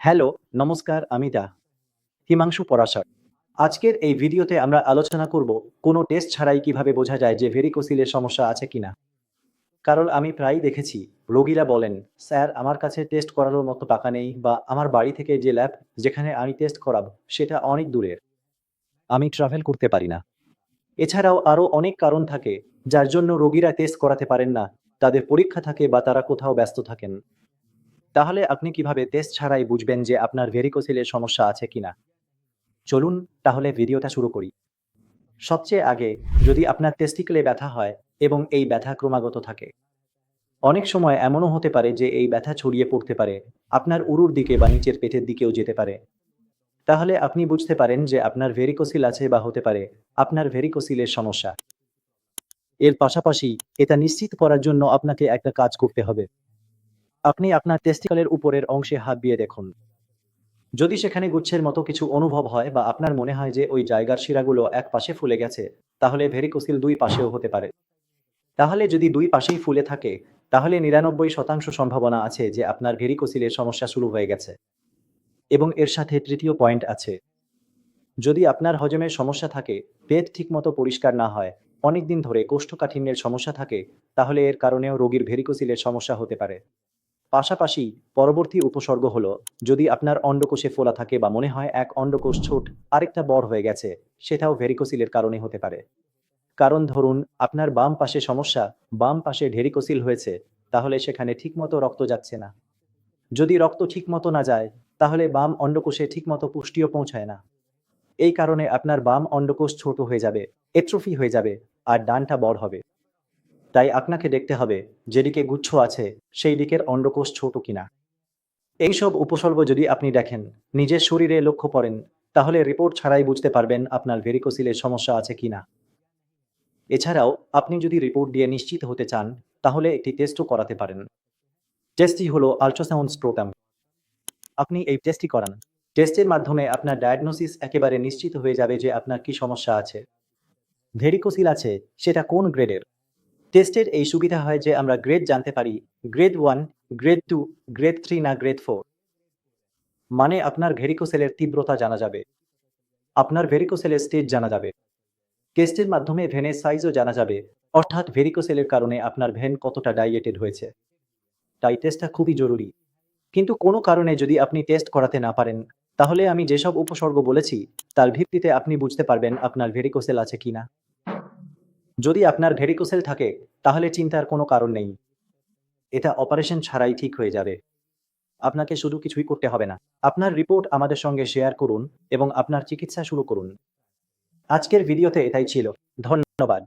Hello, নমস্কার আমি দা হিমাংশু পরাশর। আজকের এই ভিডিওতে আমরা আলোচনা করব কোনো টেস্ট ছাড়াই কীভাবে বোঝা যায় যে ভেরিকোসিলের সমস্যা আছে কিনা। কারণ আমি প্রায়ই দেখেছি রোগীরা বলেন, স্যার আমার কাছে টেস্ট করানোর মতো টাকা নেই বা আমার বাড়ি থেকে যে ল্যাব যেখানে আমি টেস্ট করাব সেটা অনেক দূরের। আমি ট্রাভেল করতে পারি না। এছাড়াও আরও অনেক কারণ থাকে যার জন্য রোগীরা টেস্ট করাতে পারেন না। তাদের পরীক্ষা থাকে বা তারা কোথাও ব্যস্ত থাকেন। তাহলে আপনি কীভাবে টেস্ট ছাড়াই বুঝবেন যে আপনার ভেরিকোসিলের সমস্যা আছে কিনা? চলুন তাহলে ভিডিওটা শুরু করি। সবচেয়ে আগে যদি আপনার টেস্টিকলে ব্যথা হয় এবং এই ব্যথা ক্রমাগত থাকে। অনেক সময় এমনও হতে পারে যে এই ব্যথা ছড়িয়ে পড়তে পারে, আপনার উরুর দিকে বা নিচের পেটের দিকেও যেতে পারে। তাহলে আপনি বুঝতে পারেন যে আপনার ভেরিকোসিল আছে বা হতে পারে আপনার ভেরিকোসিলের সমস্যা। এর পাশাপাশি এটা নিশ্চিত করার জন্য আপনাকে একটা কাজ করতে হবে। আপনি আপনার টেস্টিকলের উপরের অংশে হাত দিয়ে দেখুন। যদি সেখানে গুচ্ছের মতো কিছু অনুভব হয় বা আপনার মনে হয় যে ওই জায়গার শিরাগুলো এক পাশে ফুলে গেছে, তাহলে ভেরিকোসিল দুই পাশেও হতে পারে। তাহলে যদি দুই পাশেই ফুলে থাকে, তাহলে নিরানব্বই শতাংশ সম্ভাবনা আছে যে আপনার ভেরিকোসিলের সমস্যা শুরু হয়ে গেছে। এবং এর সাথে তৃতীয় পয়েন্ট আছে। যদি আপনার হজমের সমস্যা থাকে, পেট ঠিকমতো পরিষ্কার না হয়, অনেকদিন ধরে কোষ্ঠকাঠিন্যের সমস্যা থাকে, তাহলে এর কারণেও রোগীর ভেরিকোসিলের সমস্যা হতে পারে। পাশাপাশি পরবর্তী উপসর্গ হলো যদি আপনার অন্ডকোষে ফোলা থাকে বা মনে হয় এক অন্ডকোষ ছোট আরেকটা বড় হয়ে গেছে, সেটাও ভেরিকোসিলের কারণে হতে পারে। কারণ ধরুন আপনার বাম পাশে সমস্যা, বাম পাশে ঢেরিকোসিল হয়েছে, তাহলে সেখানে ঠিকমতো রক্ত যাচ্ছে না। যদি রক্ত ঠিকমতো না যায়, তাহলে বাম অন্ডকোষে ঠিকমতো পুষ্টিও পৌঁছায় না। এই কারণে আপনার বাম অন্ডকোষ ছোট হয়ে যাবে, এট্রফি হয়ে যাবে আর ডানটা বড় হবে। তাই আপনাকে দেখতে হবে যেদিকে গুচ্ছ আছে সেই দিকের অন্ডকোষ ছোট কিনা। এইসব উপসর্গ যদি আপনি দেখেন, নিজের শরীরে লক্ষ্য করেন, তাহলে রিপোর্ট ছাড়াই বুঝতে পারবেন আপনার ভেরিকোসিলের সমস্যা আছে কিনা। এছাড়াও আপনি যদি রিপোর্ট দিয়ে নিশ্চিত হতে চান, তাহলে একটি টেস্টও করাতে পারেন। টেস্টটি হলো আলট্রাসাউন্ড স্ক্রোটাম। আপনি এই টেস্টটি করান। টেস্টের মাধ্যমে আপনার ডায়াগনোসিস একেবারে নিশ্চিত হয়ে যাবে যে আপনার কি সমস্যা আছে। ভেরিকোসিল আছে সেটা কোন গ্রেডের। টেস্টের এই সুবিধা হয় যে আমরা গ্রেড জানতে পারি grade one, grade two, grade three না গ্রেড ফোর। মানে আপনার ভেরিকোসেলের তীব্রতা জানা যাবে। আপনার ভেরিকোসেলের স্টেজ জানা যাবে। টেস্টের মাধ্যমে ভেনের সাইজও জানা যাবে, অর্থাৎ ভেরিকোসেলের কারণে আপনার ভেন কতটা ডাইলেটেড হয়েছে। তাই টেস্টটা খুবই জরুরি। কিন্তু কোনো কারণে যদি আপনি টেস্ট করাতে না পারেন, তাহলে আমি যেসব উপসর্গ বলেছি তার ভিত্তিতে আপনি বুঝতে পারবেন আপনার ভেরিকোসেল আছে কিনা। যদি আপনার ভেরিকোসেল থাকে, তাহলে চিন্তার কোনো কারণ নেই। এটা অপারেশন ছাড়াই ঠিক হয়ে যাবে। আপনাকে শুধু কিছুই করতে হবে না। আপনার রিপোর্ট আমাদের সঙ্গে শেয়ার করুন এবং আপনার চিকিৎসা শুরু করুন। আজকের ভিডিওতে এটাই ছিল। ধন্যবাদ।